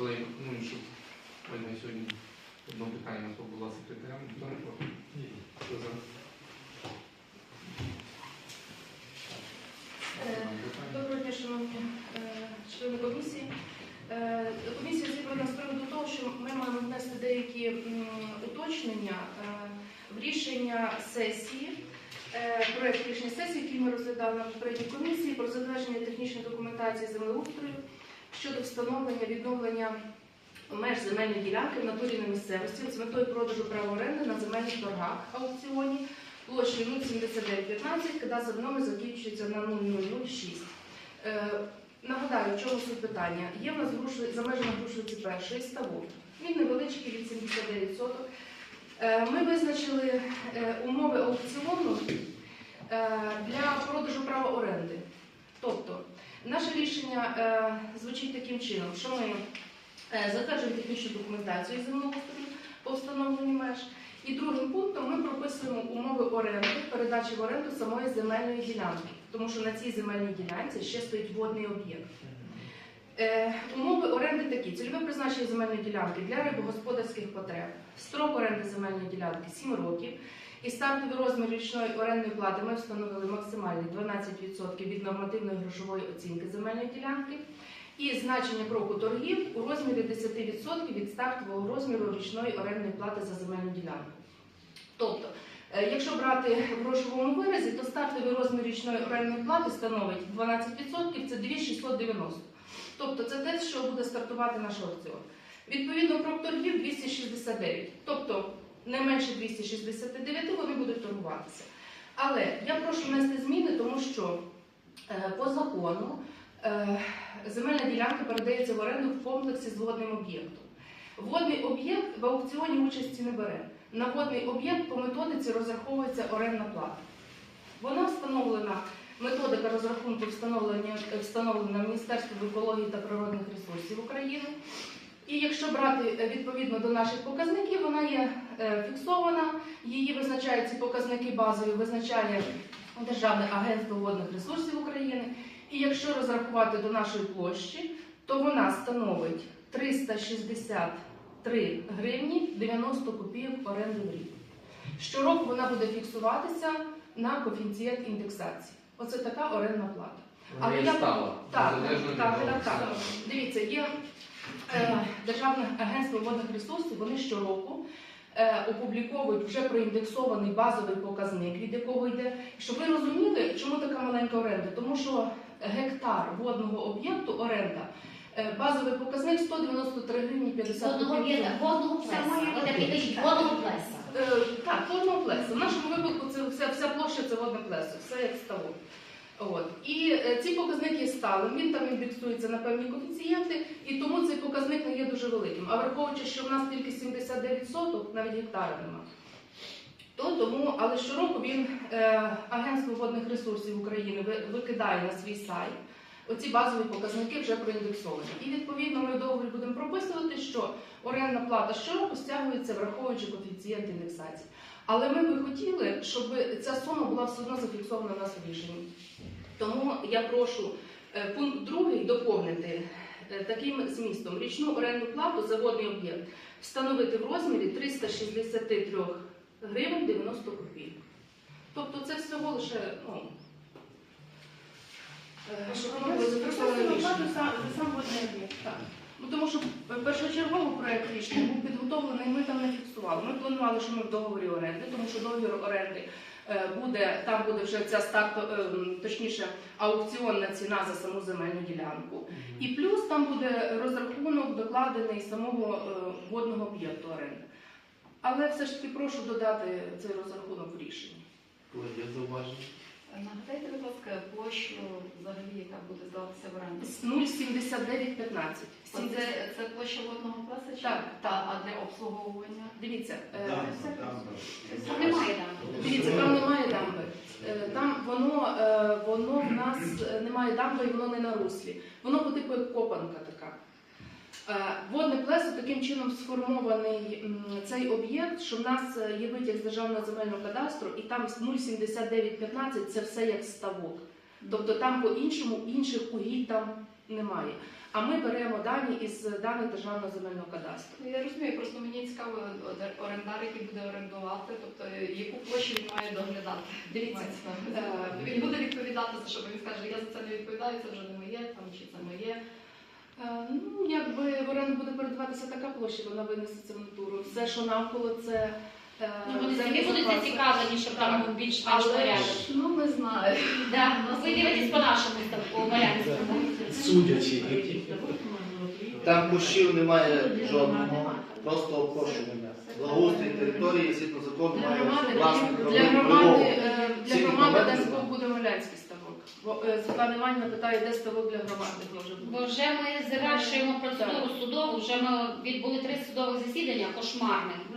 колеги пропонують, щоб Ольга сьогодні одно питання нас була секретарем. Хто? За? Е, Доброго дня, шановні е, члени комісії. Е, Комісія зібрана з приводу того, що ми маємо внести деякі уточнення е, в рішення сесії, е, проект рішення сесії, який ми розглядали на попередній комісії про затвердження технічної документації землеустрою щодо встановлення відновлення меж земельної ділянки в натурі на місцевості з метою продажу права оренди на земельних торгах аукціоні площею 07915, кадастровий номер закінчується на 0006. Е, нагадаю, в чому суть питання. Є в нас за межами Грушвиці перший ставок. Він невеличкий від 79 соток. Е, ми визначили е, умови аукціону для продажу права оренди. Тобто, наше рішення е, звучить таким чином, що ми е, затверджуємо технічну документацію землеустрою по встановленню меж. І другим пунктом ми прописуємо умови оренди, передачі в оренду самої земельної ділянки, тому що на цій земельній ділянці ще стоїть водний об'єкт. Е, умови оренди такі: цільове призначення земельної ділянки для рибогосподарських потреб, строк оренди земельної ділянки 7 років. І стартовий розмір річної орендної плати ми встановили максимальний 12% від нормативної грошової оцінки земельної ділянки. І значення кроку торгів у розмірі 10% від стартового розміру річної орендної плати за земельну ділянку. Тобто, е, якщо брати в грошовому виразі, то стартовий розмір річної орендної плати становить 12%, це 2690. Тобто це те, що буде стартувати наш аукціон. Відповідно, крок торгів 269. Тобто не менше 269 вони будуть торгуватися. Але я прошу внести зміни, тому що е, по закону е, земельна ділянка передається в оренду в комплексі з водним об'єктом. Водний об'єкт в аукціоні участі не бере. На водний об'єкт по методиці розраховується орендна плата. Вона встановлена, методика розрахунку встановлення встановлена Міністерством екології та природних ресурсів України. І якщо брати е, відповідно до наших показників, вона є фіксована, її визначають ці показники базові, визначає Державне агентство водних ресурсів України. І якщо розрахувати до нашої площі, то вона становить 363 гривні 90 копійок оренди в рік. Щороку вона буде фіксуватися на коефіцієнт індексації. Оце така орендна плата. Вона я- стала, Так, так, так, так. Дивіться, є е, Державне агентство водних ресурсів, вони щороку е, опубліковують вже проіндексований базовий показник, від якого йде. Щоб ви розуміли, чому така маленька оренда? Тому що гектар водного об'єкту оренда. е, Базовий показник 193 гривні 50 Водного копійок. водного плеса. Водного плеса. Е, Так, водного плесу. В нашому випадку це вся, вся площа це водне плесо, все як ставок. От. І е, ці показники стали, він там індексується на певні коефіцієнти, і тому цей показник не є дуже великим. А враховуючи, що в нас тільки 79 соток, навіть гектара нема. То тому, але щороку він е, Агентство водних ресурсів України викидає на свій сайт оці базові показники вже проіндексовані. І відповідно ми договорі будемо прописувати, що орендна плата щороку стягується, враховуючи коефіцієнт індексації. Але ми би хотіли, щоб ця сума була все одно зафіксована в нас в рішенні. Тому я прошу е, пункт другий доповнити е, таким змістом: річну орендну плату за водний об'єкт встановити в розмірі 363 гривень 90 копійок. Тобто це всього лише ну, е, щоб воно було зафіксоване в рішенні. Ну, тому що першочергово проект рішення був підготовлений, ми там не фіксували. Ми планували, що ми в договорі оренди, тому що договір оренди е, буде, там буде вже ця старт, е, точніше, аукціонна ціна за саму земельну ділянку. І плюс там буде розрахунок докладений самого е, водного об'єкту оренди. Але все ж таки прошу додати цей розрахунок в рішенні. Є зауваження? Нагадайте, будь ласка, площу взагалі, яка буде здаватися в оренду. З 0,7915. Це, це площа водного класу чи Так, та, а для обслуговування? Дивіться, е, Там немає дамби. Дивіться, там немає дамби. Е, Там воно, е, воно в нас е, немає дамби і воно не на руслі. Воно по типу як копанка така. Е, Водне плесо таким чином сформований цей об'єкт, що в нас е, є витяг з державного земельного кадастру, і там 0,7915 це все як ставок. Тобто там по-іншому інших угідь там немає. А ми беремо дані із даних Державного земельного кадастру. Ну, Я розумію, просто мені цікаво о- орендар, який буде орендувати, тобто е, яку площу він має доглядати. Дивіться, Е, Він буде відповідати за що, бо він скаже, я за це не відповідаю, це вже не моє, там чи це моє. Е, Ну, якби в оренду буде передаватися така площа, вона винесеться в натуру. Все, що навколо, це е, Ну, вони самі будуть зацікавлені, щоб там був більш-менш Але порядок. ж, Ну, не знаю. Да. Ви дивитесь по нашому ставку, Мар'янському. Судячи. Там кущів немає жодного, просто опошування. Благоустрій території, згідно закону, Для має громади, для робити Світлана Іванівна питає, де ставок для громади може бути. Бо вже ми завершуємо процедуру судову, вже ми відбули три судових засідання кошмарних. Це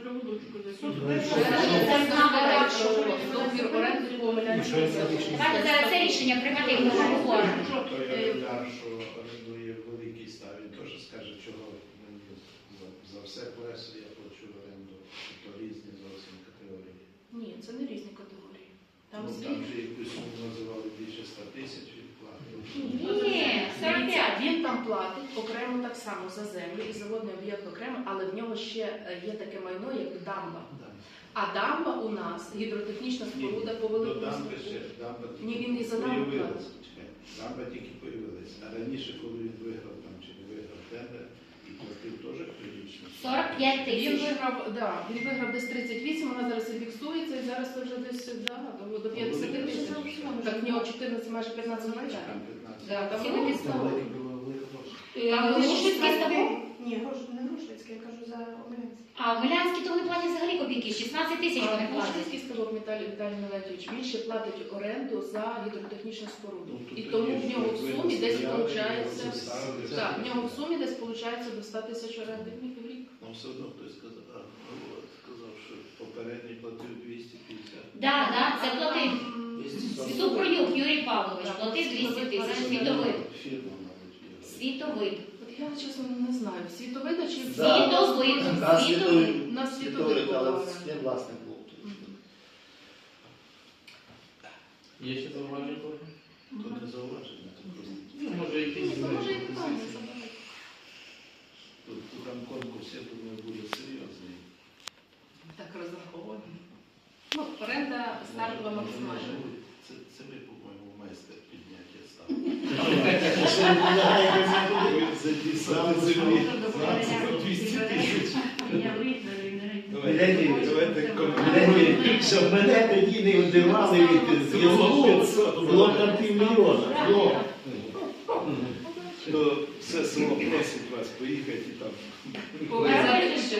Договір оренди рішення приймати, ми говоримо. Той орендар, що орендує великий став, він теж скаже, чого мені за, за все плесо я плачу оренду. То різні зовсім категорії. Ні, це не різні категорії. Там ну, свій там же якусь суму називали більше 100 тисяч відплати. Ні, 45. Він там платить окремо так само за землю і заводний об'єкт окремо, але в нього ще е, є таке майно, як дамба. А дамба у нас гідротехнічна споруда по великому дамби ще дамба Ні, тільки він і за дамбу появилась. Чекай, Дамба тільки появилась. А раніше, коли він виграв там чи не виграв тендер, і платив теж прилічно. 45 Він тисяч. виграв, да, він виграв десь 38, вона зараз і фіксується, і зараз це вже десь да, до, до 50 тисяч. Так в нього 14, майже 15 гектарів. Там 15. Да, там великий ставок. Там Грушвицький ставок? Ні, грош, не Грушвицький, я кажу за Омелянський. А в то вони платять взагалі копійки, 16 тисяч вони платять. Мошинський ставок Віталій Віталій Мелетович більше платить оренду за гідротехнічну споруду. Ну, І тому в нього в сумі десь виходить, так, в нього в сумі десь виходить до 100 тисяч оренди в рік. Нам все одно хтось сказав, а, ну, от, сказав, що попередній платив 250. Да, да, це платив. М, 240. Супронюк Юрій Павлович, платив 200 тисяч. Фірма, є. Світовид. От я чесно не знаю, світовида чи Да. Світовид. На Світовид. світовий, На світовий світовий, але була він власник був. Є ще зауваження, колеги? То не зауваження, просто. Ну, може, якісь Ні, то може і питання задавати. Тут, тут там конкурс, я думаю, буде серйозний. Так розраховано. Ну, оренда стартова максимальна. може, Це, це ми, по-моєму, майстер підняття ставки. Ви записали землі. По 200 тисяч. Мілетій, Давайте Мілетій, компроміс. Щоб мене тоді не одривали від зв'язку, було там півмільйона. То все село просить вас поїхати і там. Повезати ще.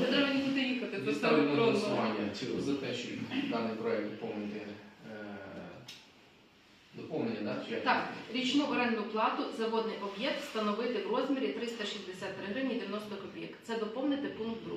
Не треба нікуди їхати, Ставлю голосування за те, що даний проект доповнити доповнення, так? Так, річну орендну плату за водний об'єкт встановити в розмірі 363 гривні 90 копійок. Це доповнити пункт 2.